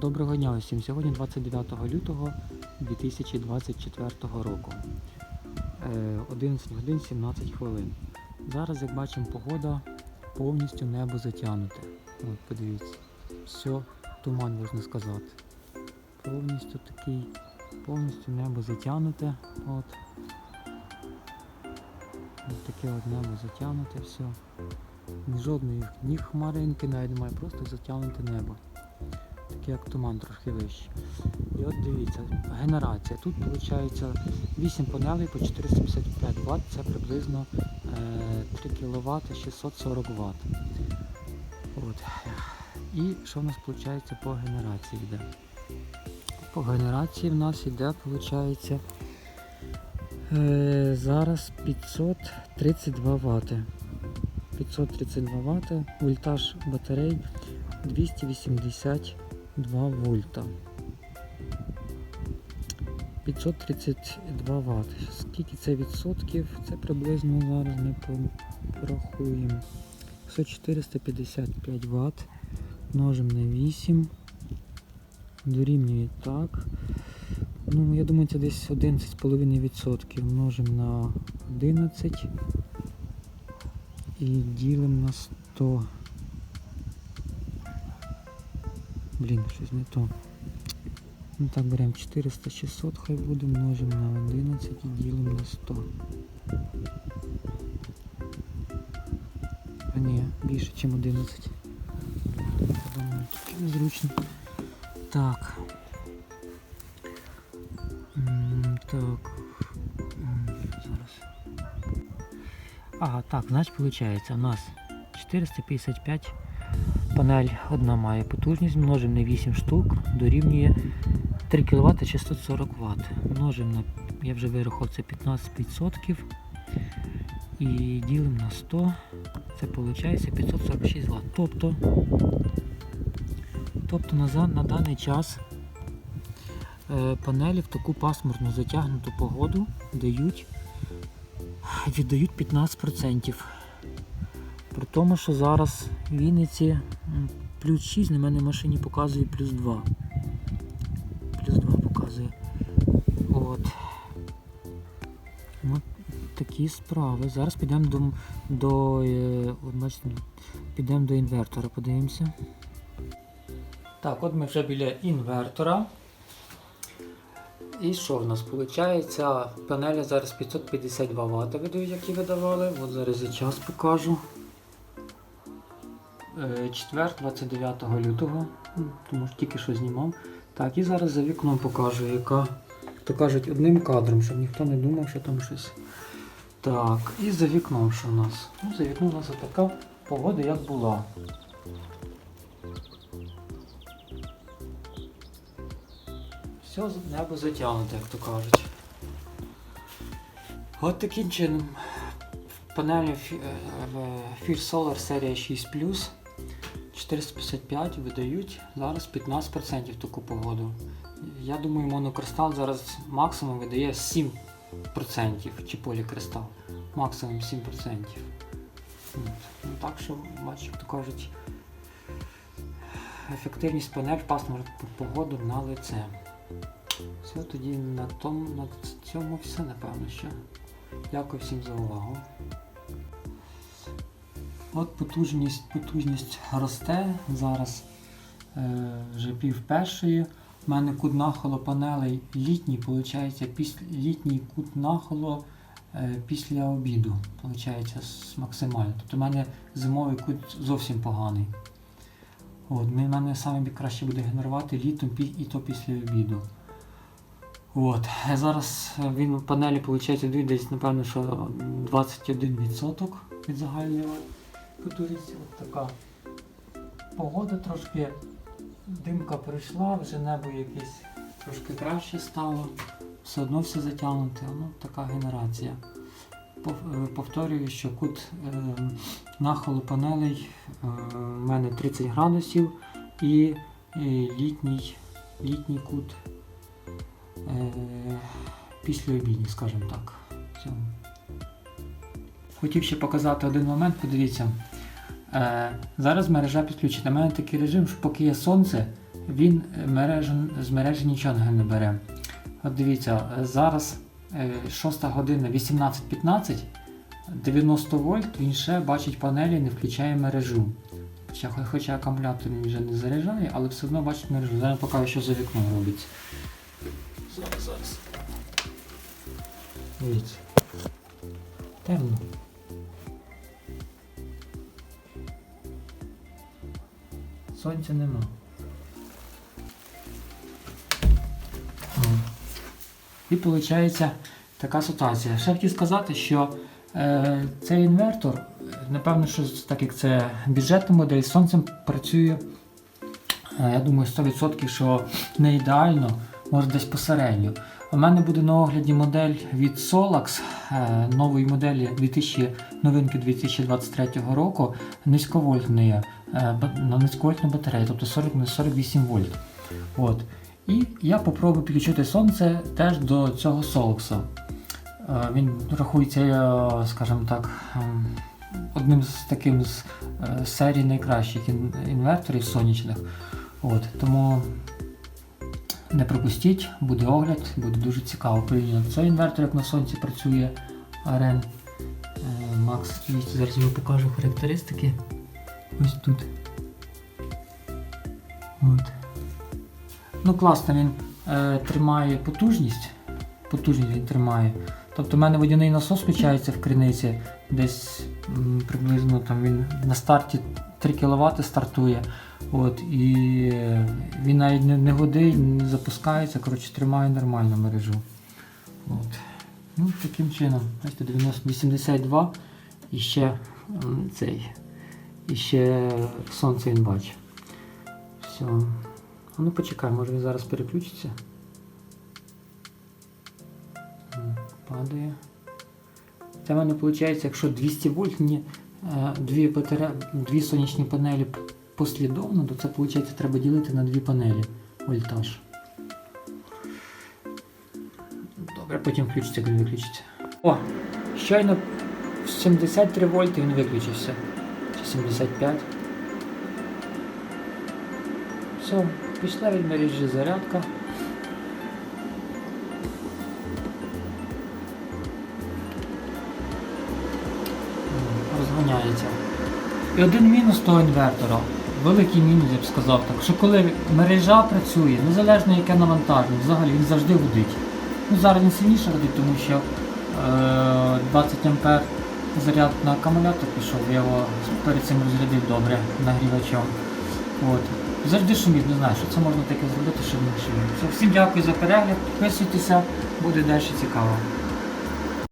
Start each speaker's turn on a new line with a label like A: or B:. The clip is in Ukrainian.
A: Доброго дня усім. Сьогодні 29 лютого 2024 року. Е, 11 годин 17 хвилин. Зараз, як бачимо, погода повністю небо затягнуте. От, подивіться. Все, туман можна сказати. Повністю такий, повністю небо затягнуте. От. Ось таке от небо затягнуте, все. Жодної ні хмаринки навіть немає, просто затягнуте небо. Таке як туман трошки вищий. І от дивіться, генерація. Тут виходить 8 панелей по 455 Вт, це приблизно е, 3 кВт 640 Вт. От. І що в нас виходить по генерації йде? По генерації в нас йде, виходить, е, зараз 532 Вт. 532 Вт, вольтаж батарей 282 вольта. 532 Вт. Скільки це відсотків? Це приблизно зараз ми порахуємо. Це 455 Вт. Множимо на 8. Дорівнює так. Ну, я думаю, це десь 11,5% множимо на 11 і ділимо на 100. Блін, щось не то. Ну так беремо 400 600, хай буде, множимо на 11 і ділимо на 100. А ні, більше, ніж 11. Думаю, незручно. Так. Так. Зараз. Ага, так, значить виходить, у нас 455 панель одна має потужність, множимо на 8 штук, дорівнює 3 кВт 640 Вт. Множимо на, я вже вирахував, це 15% і ділимо на 100, це виходить 546 Вт. Тобто, тобто на, на даний час е, панелі в таку пасмурну затягнуту погоду дають віддають 15%. При тому, що зараз в Вінниці плюс 6, на мене в машині показує плюс 2. Плюс 2 показує. От. От такі справи. Зараз підемо до, до, е, бачите, до інвертора, подивимося. Так, от ми вже біля інвертора. І що в нас виходить? Панелі зараз 552 Вт які видавали. От зараз я час покажу. Е, Четвер, 29 лютого, ну, тому що тільки що знімав. Так, і зараз за вікном покажу, яка, то кажуть, одним кадром, щоб ніхто не думав, що там щось. Так, і за вікном що в нас? Ну, за вікном у нас така погода, як була. Все небо затягнуте, як то кажуть. От таким чином. Панелі Фі- е, Fear Solar серія 6 455 видають зараз 15% таку погоду. Я думаю, монокристал зараз максимум видає 7% чи полікристал. Максимум 7%. Ну, так що, бачите, як то кажуть, ефективність панель пасмурну погоду на лице. Все, тоді на, тому, на цьому все, напевно, що. Дякую всім за увагу. От потужність, потужність росте. Зараз е, вже пів першої. У мене кут нахилу панелей літній, виходить, після, літній кут нахилу е, після обіду. Виходить, максимально. Тобто у мене зимовий кут зовсім поганий. От, в мене саме краще буде генерувати літом і то після обіду. От. Зараз він в панелі виходить десь, напевно, що 21% від загальної потужності. От така погода трошки, димка прийшла, вже небо якесь трошки краще стало. Все одно все затягнуте, ну така генерація. Е, Повторюю, що кут е, нахилу панелей е, в мене 30 градусів і літній, літній кут після обідні, скажімо так. Хотів ще показати один момент, подивіться. Е, зараз мережа підключена. У мене такий режим, що поки є сонце, він е, мережу, з мережі нічого не бере. От дивіться, е, зараз е, 6 година 18.15, 90 вольт, він ще бачить панелі, не включає мережу. Хоча акумулятор він вже не заряджає, але все одно бачить мережу. Зараз покажу, що за вікном робиться. Зараз, зараз. Дивіться. Темно. Сонця нема. І виходить така ситуація. Ще хотів сказати, що е, цей інвертор, напевно, що так як це бюджетна модель, сонцем працює, е, я думаю, 100%, що не ідеально, може десь посередньо. У мене буде на огляді модель від Solax, е, нової моделі 2000, новинки 2023 року, низьковольтної, е, на низьковольтну батарею, тобто 40 на 48 вольт. От. І я попробую підключити сонце теж до цього Solax. Е, Він рахується, скажімо так, ем, одним з таким з серії найкращих інверторів сонячних. От. Тому не пропустіть, буде огляд, буде дуже цікаво порівняно. Цей інвертор, як на сонці працює Арен Max Зараз я покажу характеристики. Ось тут. От. Ну, класно, він е, тримає потужність. Потужність він тримає. Тобто в мене водяний насос включається в криниці, десь м, приблизно там він на старті 3 кВт стартує. От, і він навіть не, годить, не запускається, коротше, тримає нормально мережу. От. Ну, таким чином, бачите, 82 і ще цей. І ще сонце він бачить. Все. А ну почекай, може він зараз переключиться. Падає. Це в мене виходить, якщо 200 вольт, мені е, дві, батаре... дві сонячні панелі послідовно, то це виходить треба ділити на дві панелі вольтаж. Добре, потім включиться, як виключиться. О, щойно в 73 вольти він виключився. Чи 75. Все, пішла від мережі зарядка. М, Розганяється. І один мінус того інвертора, великий мінус, я б сказав так, що коли мережа працює, незалежно яке навантаження, взагалі він завжди гудить. Ну, зараз він сильніше гудить, тому що е, 20 А заряд на акумулятор пішов, я його перед цим розрядив добре нагрівачом. От. Завжди шумів, не знаю, що це можна таке зробити, щоб не шумів. Всім дякую за перегляд, підписуйтеся, буде далі цікаво.